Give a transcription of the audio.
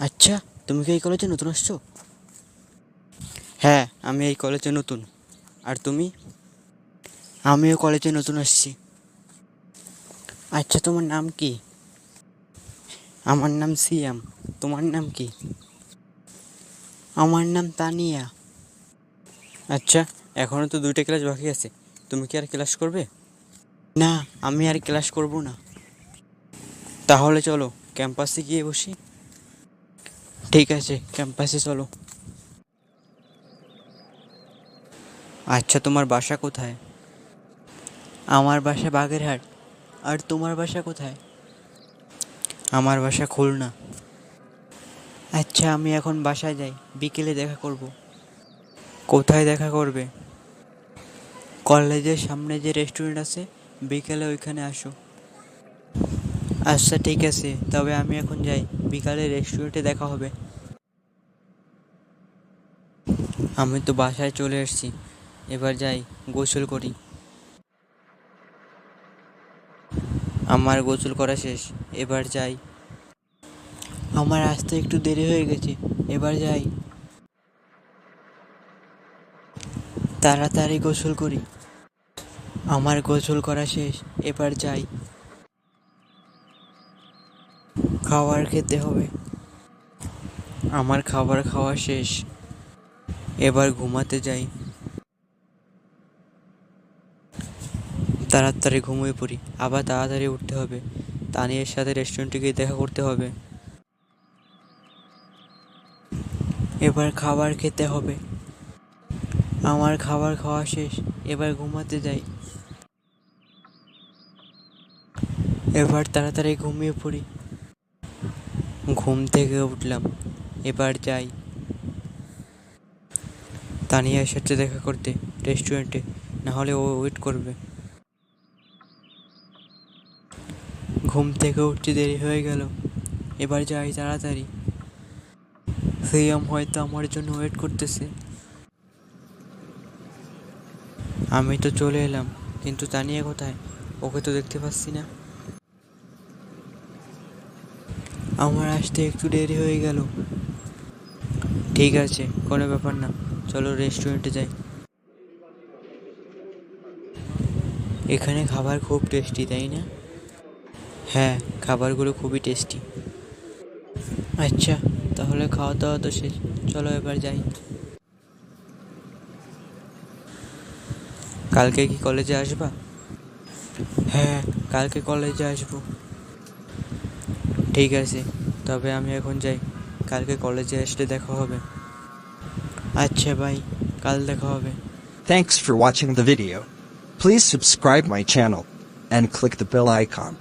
আচ্ছা তুমি কি এই কলেজে নতুন আসছো? হ্যাঁ আমি এই কলেজে নতুন। আর তুমি? আমিও কলেজে নতুন আসছি। আচ্ছা তোমার নাম কি? আমার নাম সিয়াম। তোমার নাম কি? আমার নাম তানিয়া। আচ্ছা এখনও তো দুইটা ক্লাস বাকি আছে। তুমি কি আর ক্লাস করবে? না, আমি আর ক্লাস করব না। তাহলে চলো ক্যাম্পাসে গিয়ে বসি। ঠিক আছে ক্যাম্পাসে চলো আচ্ছা তোমার বাসা কোথায় আমার বাসা বাগেরহাট আর তোমার বাসা কোথায় আমার বাসা খুলনা আচ্ছা আমি এখন বাসায় যাই বিকেলে দেখা করব কোথায় দেখা করবে কলেজের সামনে যে রেস্টুরেন্ট আছে বিকেলে ওইখানে আসো আচ্ছা ঠিক আছে। তবে আমি এখন যাই। বিকালে রেস্টুরেন্টে দেখা হবে। আমি তো বাসায় চলে এসেছি। এবার যাই, গোসল করি। আমার গোসল করা শেষ। এবার যাই। আমার আসতে একটু দেরি হয়ে গেছে। এবার যাই। তাড়াতাড়ি গোসল করি। আমার গোসল করা শেষ। এবার যাই। খাবার খেতে হবে। আমার খাবার খাওয়া শেষ। এবার ঘুমাতে যাই। তাড়াতাড়ি ঘুমিয়ে পড়ি। আবার তাড়াতাড়ি উঠতে হবে। তানিয়ের সাথে রেস্টুরেন্টে গিয়ে দেখা করতে হবে। এবার খাবার খেতে হবে। আমার খাবার খাওয়া শেষ। এবার ঘুমাতে যাই। এবার তাড়াতাড়ি ঘুমিয়ে পড়ি। ঘুম থেকে উঠলাম, এবার যাই। তানিয়ার সাথে দেখা করতে, রেস্টুরেন্টে, না হলে ও ওয়েট করবে। ঘুম থেকে উঠতে দেরি হয়ে গেল, এবার যাই তাড়াতাড়ি। সিয়াম হয়তো আমার জন্য ওয়েট করতেছে। আমি তো চলে এলাম, কিন্তু তানিয়া কোথায়? ওকে তো দেখতে পাচ্ছি না। আমার আসতে একটু দেরি হয়ে গেল। ঠিক আছে, কোনো ব্যাপার না। চলো রেস্টুরেন্টে যাই। এখানে খাবার খুব টেস্টি তাই না? হ্যাঁ খাবারগুলো খুবই টেস্টি আচ্ছা তাহলে খাওয়া দাওয়া তো শেষ। চলো এবার যাই। কালকে কি কলেজে আসবা? হ্যাঁ কালকে কলেজে আসব। ঠিক আছে তবে আমি এখন যাই কালকে কলেজে আসলে দেখা হবে আচ্ছা ভাই কাল দেখা হবে Thanks for watching the video. Please subscribe my channel and click the bell icon.